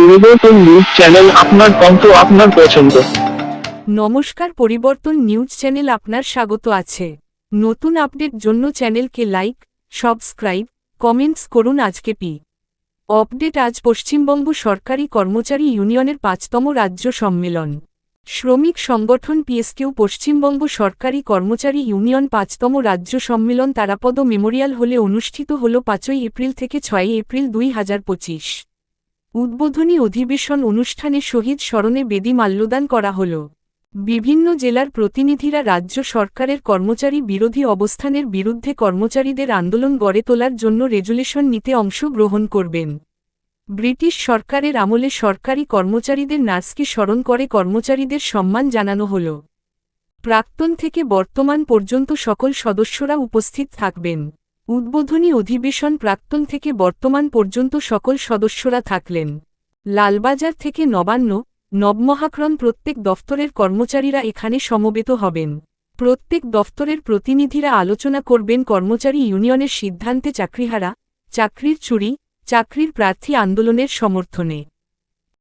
পরিবর্তন news channel আপনার কণ্ঠ আপনার পছন্দ। নমস্কার, পরিবর্তন নিউজ চ্যানেল আপনার স্বাগত আছে। নতুন আপডেট জন্য চ্যানেলকে লাইক সাবস্ক্রাইব কমেন্টস করুন আজকে পি। আপডেট আজ পশ্চিমবঙ্গ সরকারি কর্মচারী ইউনিয়নের পাঁচতম রাজ্য সম্মেলন। শ্রমিক সংগঠন পিএসকিউ পশ্চিমবঙ্গ সরকারি কর্মচারী ইউনিয়ন পাঁচতম রাজ্য সম্মেলন তারাপদ মেমোরিয়াল হলে অনুষ্ঠিত হল পাঁচই এপ্রিল থেকে ছয়ই এপ্রিল দুই হাজার পঁচিশ। উদ্বোধনী অধিবেশন অনুষ্ঠানে শহীদ স্মরণে বেদি মাল্যদান করা হল। বিভিন্ন জেলার প্রতিনিধিরা রাজ্য সরকারের কর্মচারী বিরোধী অবস্থানের বিরুদ্ধে কর্মচারীদের আন্দোলন গড়ে তোলার জন্য রেজুলেশন নিতে অংশ গ্রহণ করবেন। ব্রিটিশ সরকারের আমলে সরকারি কর্মচারীদের নার্সকে স্মরণ করে কর্মচারীদের সম্মান জানানো হল। প্রাক্তন থেকে বর্তমান পর্যন্ত সকল সদস্যরা উপস্থিত থাকবেন। উদ্বোধনী অধিবেশন প্রাক্তন থেকে বর্তমান পর্যন্ত সকল সদস্যরা থাকলেন। লালবাজার থেকে নবান্ন, নবমহাক্রম প্রত্যেক দফতরের কর্মচারীরা এখানে সমবেত হবেন। প্রত্যেক দফতরের প্রতিনিধিরা আলোচনা করবেন কর্মচারী ইউনিয়নের সিদ্ধান্তে চাকরিহারা, চাকরির চুরি, চাকরির প্রার্থী আন্দোলনের সমর্থনে।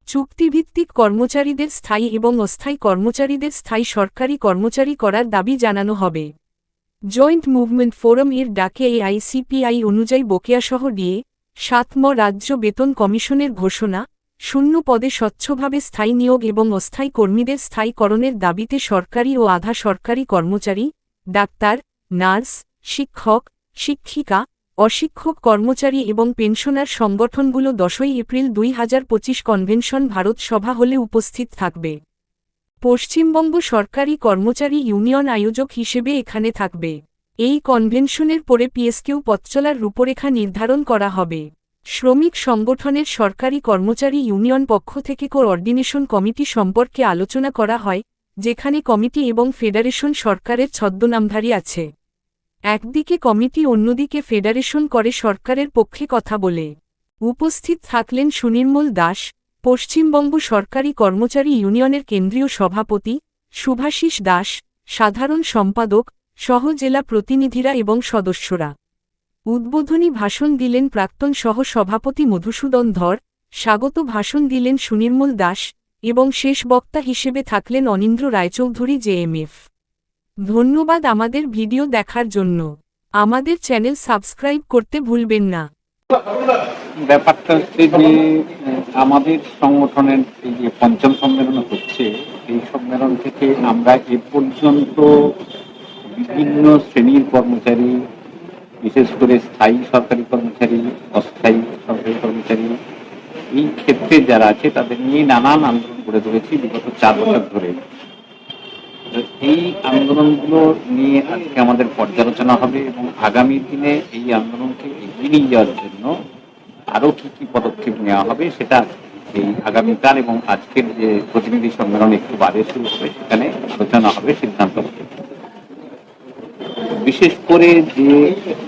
চুক্তিভিত্তিক কর্মচারীদের স্থায়ী এবং অস্থায়ী কর্মচারীদের স্থায়ী সরকারি কর্মচারী করার দাবি জানানো হবে। জয়েন্ট মুভমেন্ট ফোরাম এর ডাকে এআইসিপিআই অনুযায়ী বকেয়াসহ ডিএ সাতম রাজ্য বেতন কমিশনের ঘোষণা, শূন্য পদে স্বচ্ছভাবে স্থায়ী নিয়োগ এবং অস্থায়ী কর্মীদের স্থায়ীকরণের দাবিতে সরকারি ও আধা সরকারি কর্মচারী, ডাক্তার, নার্স, শিক্ষক, শিক্ষিকা, অশিক্ষক কর্মচারী এবং পেনশনার সংগঠনগুলো দশই এপ্রিল দুই হাজার পঁচিশ কনভেনশন ভারত সভা হলে উপস্থিত থাকবে। পশ্চিমবঙ্গ সরকারি কর্মচারী ইউনিয়ন আয়োজক হিসেবে এখানে থাকবে। এই কনভেনশনের পরে পিএসকিউ পথচলার রূপরেখা নির্ধারণ করা হবে। শ্রমিক সংগঠনের সরকারি কর্মচারী ইউনিয়ন পক্ষ থেকে কোঅর্ডিনেশন কমিটি সম্পর্কে আলোচনা করা হয়, যেখানে কমিটি এবং ফেডারেশন সরকারের ছদ্মনামধারী আছে। একদিকে কমিটি অন্যদিকে ফেডারেশন করে সরকারের পক্ষে কথা বলে। উপস্থিত থাকলেন সুনির্মল দাস পশ্চিমবঙ্গ সরকারি কর্মচারী ইউনিয়নের কেন্দ্রীয় সভাপতি সুভাষিস দাস, সাধারণ সম্পাদক, সহ জেলা প্রতিনিধিরা এবং সদস্যরা। উদ্বোধনী ভাষণ দিলেন প্রাক্তন সহ সভাপতি মধুসূদন ধর, স্বাগত ভাষণ দিলেন সুনির্মল দাস এবং শেষ বক্তা হিসেবে থাকলেন অনিন্দ্র রায়চৌধুরী জেএমএফ ধন্যবাদ আমাদের ভিডিও দেখার জন্য। আমাদের চ্যানেল সাবস্ক্রাইব করতে ভুলবেন না। ব্যাপারটা হচ্ছে যে আমাদের সংগঠনের এই যে পঞ্চম সম্মেলন হচ্ছে, এই সম্মেলন থেকে আমরা এ পর্যন্ত বিভিন্ন শ্রেণির কর্মচারী, বিশেষ করে স্থায়ী সরকারি কর্মচারী, অস্থায়ী সরকারি কর্মচারী, এই ক্ষেত্রে যারা আছে, তাদের নিয়ে নানান আন্দোলন গড়ে তুলেছি বিগত চার বছর ধরে। এই আন্দোলনগুলো নিয়ে আজকে আমাদের পর্যালোচনা হবে এবং আগামী দিনে এই আন্দোলনকে এগিয়ে নিয়ে যাওয়ার জন্য আরও কি কি পদক্ষেপ নেওয়া হবে সেটা এই আগামীকাল এবং আজকের যে প্রতিনিধি সম্মেলন একটু বাদে শুরু হবে, সেখানে আলোচনা হবে, সিদ্ধান্ত বিশেষ করে যে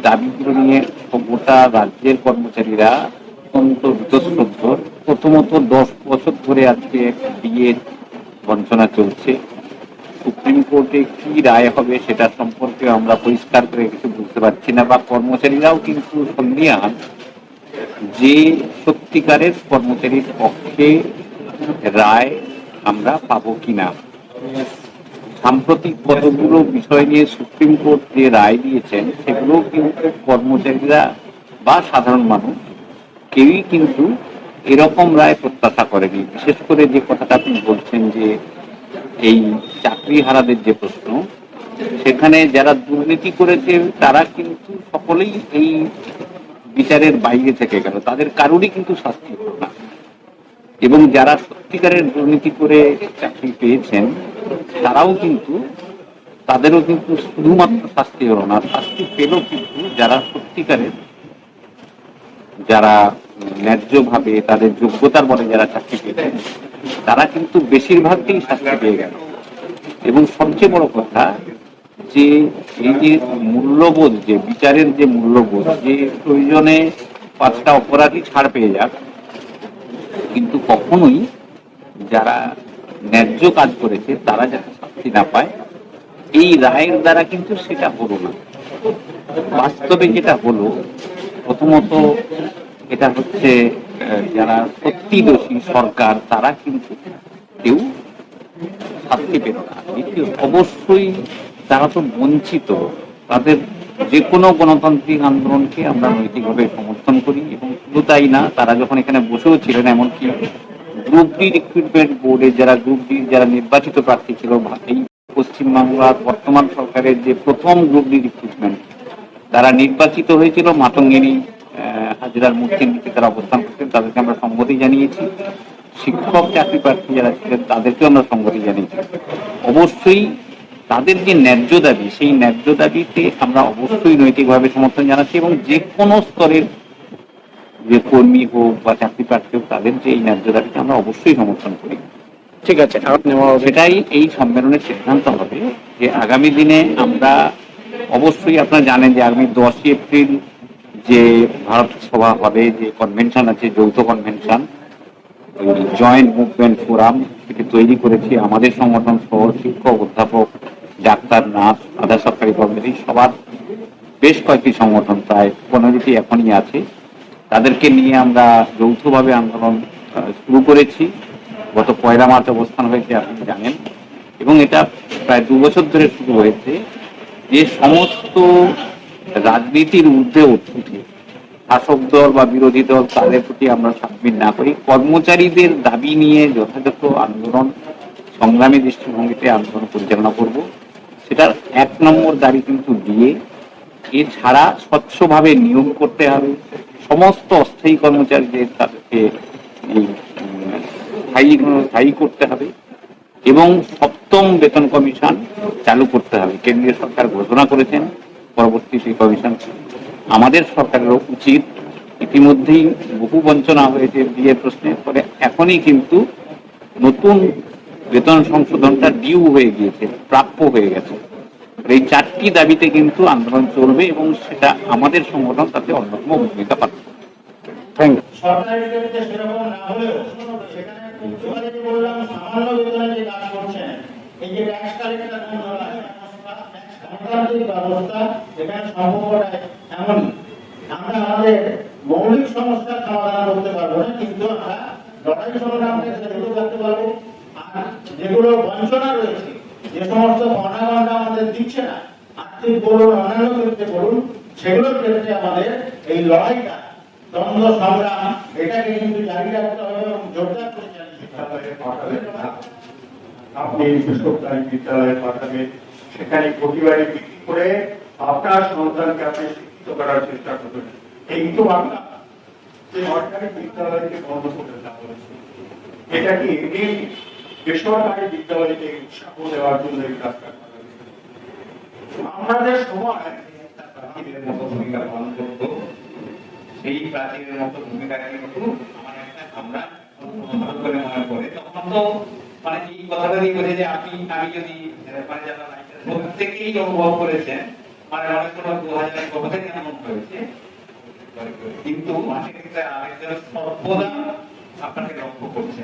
দাবিগুলো নিয়ে গোটা রাজ্যের কর্মচারীরা অত্যন্ত বীতশ্রদ্ধ প্রথমত দশ বছর ধরে আজকে বিয়ের বঞ্চনা চলছে। সুপ্রিম কোর্টে কি রায় হবে সেটা সম্পর্কে আমরা পরিষ্কার করে কিছু বুঝতে পারছি না বা কর্মচারীরাও কিন্তু সন্দিহান যে সত্যিকারের কর্মচারীর পক্ষে রায় আমরা পাবো কিনা। সাম্প্রতিক কতগুলো বিষয় নিয়ে সুপ্রিম কোর্ট যে রায় দিয়েছেন, সেগুলো কিন্তু কর্মচারীরা বা সাধারণ মানুষ কেউই কিন্তু এরকম রায় প্রত্যাশা করেনি। বিশেষ করে যে কথাটা আপনি বলছেন যে এই চাকরি হারাদের যে প্রশ্ন, সেখানে যারা দুর্নীতি করেছে, তারা কিন্তু সকলেই এই বিচারের বাইরে থেকে গেল, তাদের কারোরই কিন্তু শাস্তি হলো না। এবং যারা সত্যিকারের দুর্নীতি করে চাকরি পেয়েছেন, তারাও কিন্তু, তাদেরও কিন্তু শুধুমাত্র শাস্তি হলো না, শাস্তি পেল কিন্তু যারা সত্যিকারের, যারা ন্যায্যভাবে তাদের যোগ্যতার বলে যারা চাকরি পেয়েছেন, তারা কিন্তু বেশিরভাগই শাস্তি পেয়ে গেল। এবং সবচেয়ে বড় কথা যে এই যে মূল্যবোধ, যে বিচারের যে মূল্যবোধ, যে প্রয়োজনে পাঁচটা অপরাধী ছাড় পেয়ে যাক, কিন্তু কখনোই যারা ন্যায্য কাজ করেছে, তারা যাতে শাস্তি না পায়, এই রায়ের দ্বারা কিন্তু সেটা হলো না। বাস্তবে যেটা হলো, প্রথমত এটা হচ্ছে যারা সত্যি দোষী সরকার, তারা কিন্তু কেউ শাস্তি পেল না। দ্বিতীয় অবশ্যই তারা তো বঞ্চিত। তাদের যে কোনো গণতান্ত্রিক আন্দোলনকে আমরা নৈতিকভাবে সমর্থন করি এবং শুধু তাই না, তারা যখন এখানে বসেও ছিলেন, এমনকি গ্রুপ ডি রিক্রুটমেন্ট বোর্ডে যারা গ্রুপ ডি যারা নির্বাচিত প্রার্থী ছিল, এই পশ্চিমবাংলার বর্তমান সরকারের যে প্রথম গ্রুপ ডি রিক্রুটমেন্ট তারা নির্বাচিত হয়েছিল মাতঙ্গিনী হাজিরার মূর্তির নিচে তারা অবস্থান করতেন, তাদেরকে আমরা সম্মতি জানিয়েছি। শিক্ষক, চাকরি প্রার্থী যারা ছিলেন, তাদেরকেও আমরা সম্মতি জানিয়েছি। অবশ্যই তাদের যে ন্যায্য দাবি সেই ন্যায্য দাবিতে আমরা অবশ্যই নৈতিকভাবে সমর্থন জানাচ্ছি এবং যে কোনো স্তরের যে কর্মী হোক বা চাকরি প্রার্থী হোক তাদের যে এই ন্যায্য দাবিকে আমরা অবশ্যই সমর্থন করি। ঠিক আছে সেটাই এই সম্মেলনের সিদ্ধান্ত হবে যে আগামী দিনে আমরা অবশ্যই আপনারা জানেন যে আগামী দশই এপ্রিল যে ভারত সভা হবে যে কনভেনশন আছে যৌথ কনভেনশন জয়েন্ট মুভমেন্ট ফোরাম সেটি তৈরি করেছি আমাদের সংগঠন সহ শিক্ষক অধ্যাপক ডাক্তার, নার্স, আধা সরকারি কর্মচারী, সবার বেশ কয়েকটি সংগঠন, প্রায় পনেরোটি এখনই আছে। তাদেরকে নিয়ে আমরা যৌথভাবে আন্দোলন শুরু করেছি। গত পয়লা মার্চ অবস্থান হয়েছে, আপনি জানেন। এবং এটা প্রায় দু বছর ধরে শুরু হয়েছে। যে সমস্ত রাজনীতির ঊর্ধ্বে উঠে শাসক দল বা বিরোধী দল, তাদের প্রতি আমরা সাবমিট না করি, কর্মচারীদের দাবি নিয়ে যথাযথ আন্দোলন, সংগ্রামী দৃষ্টিভঙ্গিতে আন্দোলন পরিচালনা করব। সেটার এক নম্বর দাবি কিন্তু দিয়ে এছাড়া স্বচ্ছভাবে নিয়োগ করতে হবে। সমস্ত অস্থায়ী কর্মচারীদের তাদেরকে স্থায়ী স্থায়ী করতে হবে এবং সপ্তম বেতন কমিশন চালু করতে হবে। কেন্দ্রীয় সরকার ঘোষণা করেছেন, পরবর্তী সেই কমিশন আমাদের সরকারেরও উচিত। ইতিমধ্যেই বহু বঞ্চনা হয়েছে বিয়ের প্রশ্নের পরে এখনই কিন্তু নতুন বেতন সংশোধনটা ডিউ হয়ে গিয়েছে প্রাপ্য হয়ে গেছে। এই চারটি দাবিতে কিন্তু আন্দোলন চলবে এবং সেটা আমাদের সংগঠন তাতে অন্যতম ভূমিকা পালন। থ্যাংক ইউ সরকারি সেরকম না হলেও সেখানে বললাম সামান্য বেতনে যে কাজ করছেন এই যে ট্যাক্স কালেক্টর গণতান্ত্রিক ব্যবস্থা এখানে সম্পর্কটা এমনই। আমরা আমাদের মৌলিক সমস্যার সমাধান করতে পারব না কিন্তু আমরা লড়াই সংগ্রামকে সেগুলো করতে পারব। যেগুলো বঞ্চনা রয়েছে, যে সমস্ত গণাগণরা আমাদের দিচ্ছে না, আর্থিক বলুন, অন্যান্য ক্ষেত্রে বলুন, সেগুলোর ক্ষেত্রে আমাদের এই লড়াইটা, দ্বন্দ্ব, সংগ্রাম, এটাকে কিন্তু জারি রাখতে হবে এবং জোরদার করে চালিয়ে আপনি বেসরকারি বিদ্যালয়ে পাঠাবেন সেখানে প্রতিবারে বিক্রি করে আপনার সন্তানকে আপনি শিক্ষিত করার চেষ্টা করবেন। এই তো সরকারি বিদ্যালয়কে বন্ধ করে দেওয়া হয়েছে, এটা কি এটি বেসরকারি বিদ্যালয়কে উৎসাহ দেওয়ার জন্য এই আমাদের সময় মতো ভূমিকা পালন করতো। সেই মতো ভূমিকা কিন্তু আমরা করে মনে তখন তো মানে এই কথাটা যে আপনি, আমি যদি মানে প্রত্যেকেই অনুভব করেছেন মানে অনেক সময় দু হাজার এমন হয়েছে, কিন্তু আরেকজন সর্বদা আপনাকে লক্ষ্য করছে।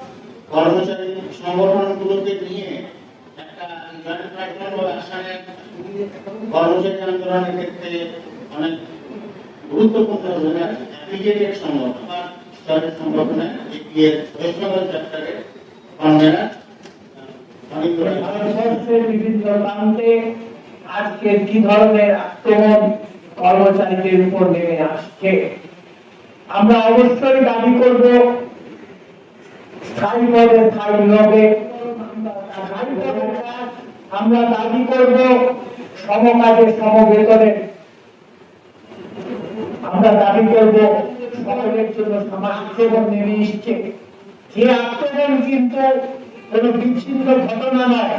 কর্মচারী সংগঠনগুলোকে নিয়ে কর্মচারী আজকে কি ধরনের আক্রমণ কর্মচারীদের উপর নেমে আসছে? আমরা অবশ্যই দাবি করব স্থায়ী পদে স্থায়ী কাজ আমরা দাবি করব সমকাজে সমবেতনের আমরা দাবি করব সকলের জন্য সমাজ আক্রমণ নেমে এসছে। যে আক্রমণ কিন্তু কোন বিচ্ছিন্ন ঘটনা নয়।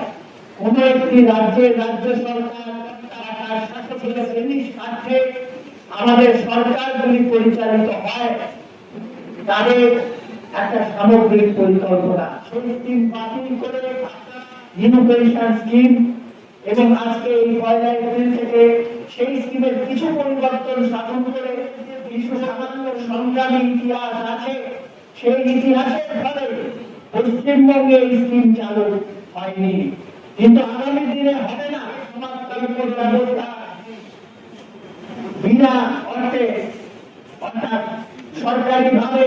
কোন একটি রাজ্যের রাজ্য সরকার তারা আমাদের সরকারগুলি পরিচালিত হয়। তাদের একটা সামগ্রিক পরিকল্পনা। সেই স্কিম বাতিল করে নিউ পেনশন স্কিম এবং আজকে এই পয়লা এপ্রিল থেকে সেই স্কিমের কিছু পরিবর্তন সাধন করে কিছু সামান্য সংগ্রামী ইতিহাস আছে, সেই ইতিহাসের ফলে পশ্চিমবঙ্গে এই স্কিম চালু হয়নি। কিন্তু আগামী দিনে হবে না সমাজতান্ত্রিক ব্যবস্থা বিনা অর্থে, অর্থাৎ সরকারি ভাবে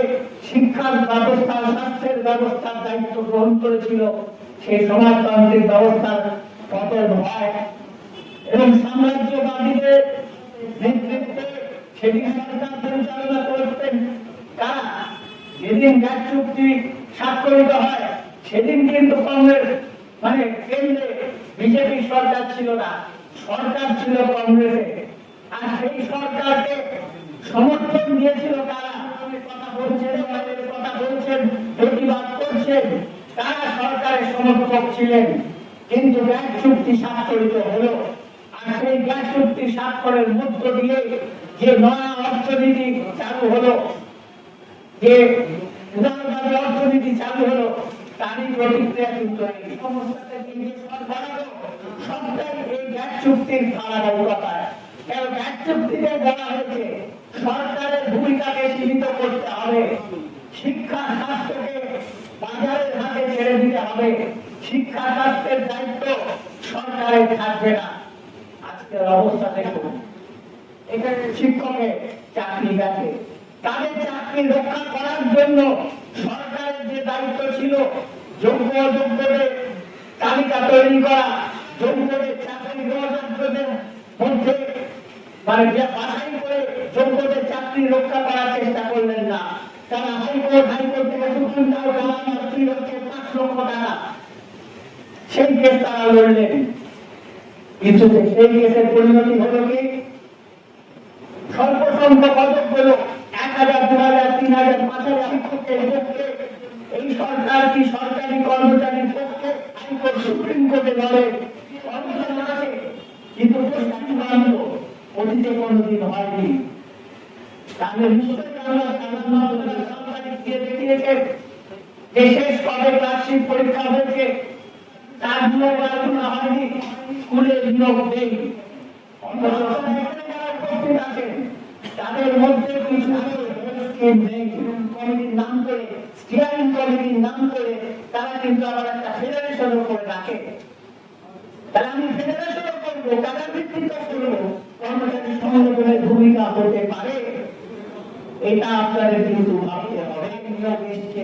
শিক্ষার ব্যবস্থা, স্বাস্থ্যের ব্যবস্থার দায়িত্ব গ্রহণ করেছিল। সেই সমাজতান্ত্রিক ব্যবস্থার পতন হয়। এবং সাম্রাজ্যবাদীদের নেতৃত্বে সেটি সরকার পরিচালনা করতেন কারা যেদিন গ্যাস চুক্তি স্বাক্ষরিত হয়, সেদিন কিন্তু কংগ্রেস মানে কেন্দ্রে বিজেপি সরকার ছিল না, সরকার ছিল কংগ্রেসে। আর সেই সরকারকে সমর্থন দিয়েছিল কারা কথা বলছেন বলছেন প্রতিবাদ করছেন, তারা সরকারের সমর্থক ছিলেন, কিন্তু গ্যাস চুক্তি স্বাক্ষরিত হলো। আর সেই গ্যাস চুক্তি স্বাক্ষরের মধ্য দিয়ে যে নয়া অর্থনীতি চালু হলো, যে উদারবাদী অর্থনীতি চালু হলো, তারই প্রতিক্রিয়া কিন্তু এই। সমস্যাতে যে সরকার সবটাই এই গ্যাস চুক্তির ধারাবাহিকতায় কারণ গ্যাস চুক্তিতে বলা হয়েছে, সরকারের ভূমিকাকে সীমিত করতে হবে। বাজারের হাতে ছেড়ে দিতে হবে। শিক্ষা দায়িত্ব সরকারের থাকবে না। আজকের অবস্থা দেখুন। এখানে শিক্ষকের চাকরি গেছে। তাদের চাকরি রক্ষা করার জন্য সরকারের যে দায়িত্ব ছিল যোগ্য অযোগ্যদের তালিকা তৈরি করা যোগ্যদের চাকরি মধ্যে মানে বাছাই করে যোগ্যদের চাকরি রক্ষা করার চেষ্টা করলেন না তারা হাইকোর্ট হাইকোর্ট থেকে সুপ্রিম হচ্ছে পাঁচ লক্ষ টাকা সেই কেস তারা লড়লেন। কিন্তু সেই কেসের পরিণতি হলো কি? স্বল্প সংখ্যক পেল এক হাজার, দু হাজার, তিন হাজার, পাঁচ হাজার শিক্ষকের পক্ষে এই সরকার কি সরকারি কর্মচারীর পক্ষে হাইকোর্ট সুপ্রিম কোর্টে লড়ে? আছে। কিন্তু পশ্চিমবঙ্গ অতীতে কোনোদিন হয়নি। তাহলে নিশ্চয়ই আমরা সাধারণ সরকারি দিয়ে দেখিয়েছেন। যে শেষ কবে ক্লাসিক পরীক্ষা হয়েছে তার নিয়োগ এখনও হয়নি, স্কুলে নিয়োগ নেই ভূমিকা হতে পারে। এটা আপনাদের কিন্তু ভাবতে হবে, নিয়োগ এসছে।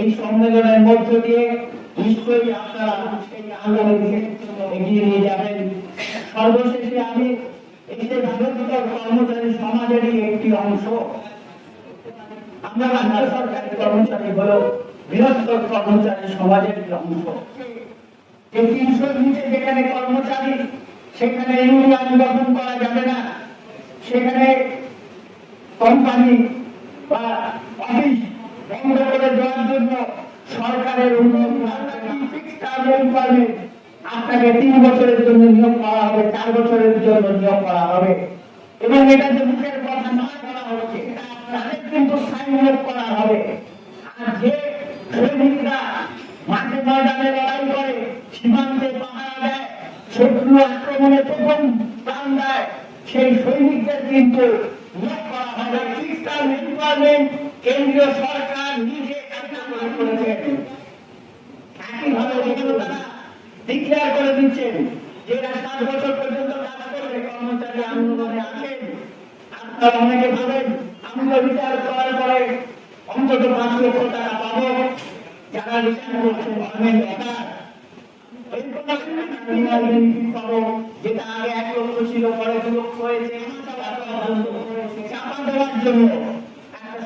এই সম্মেলনের মধ্য দিয়ে নিশ্চয়ই আপনারা সেই আন্দোলন এগিয়ে নিয়ে যাবেন। সর্বশেষে আমি এই যে কর্মচারী সমাজেরই একটি অংশ, আমরা রাজ্য কর্মচারী বৃহত্তর কর্মচারী সমাজের অংশ। তিনশোর নিচে যেখানে কর্মচারী, সেখানে ইউনিয়ন গঠন করা যাবে না। সেখানে কোম্পানি বা অফিস বন্ধ করে দেওয়ার জন্য সরকারের আপনাকে তিন বছরের জন্য নিয়োগ করা হবে, চার বছরের জন্য নিয়োগ করা হবে। এবং এটা যে মুখের কথা নয় করা হচ্ছে তাদের কিন্তু স্থায়ী করা হবে। আর যে সৈনিকরা মাঠে ময়দানে লড়াই করে, সীমান্তে পাহারা দেয়, শত্রু আক্রমণে প্রথম প্রাণ দেয়, সেই সৈনিকদের কিন্তু নিয়োগ করা হবে। টার্ম এমপ্লয়মেন্ট কেন্দ্রীয় সরকার নিজে কার্যকর করেছেন একইভাবে যেগুলো তারা ডিক্লেয়ার করে দিচ্ছেন যে এরা সাত বছর পর্যন্ত কাজ করবে, কর্মচারী আন্দোলনে আছেন। আপনারা অনেকে ভাবেন আমরা রিটায়ার করার পরে অন্তত পাঁচ লক্ষ টাকা পাবো। যারা রিটায়ার করছেন গভর্নমেন্ট বেকার যেটা আগে এক লক্ষ ছিল, পরে দু লক্ষ হয়েছে চাপা দেওয়ার জন্য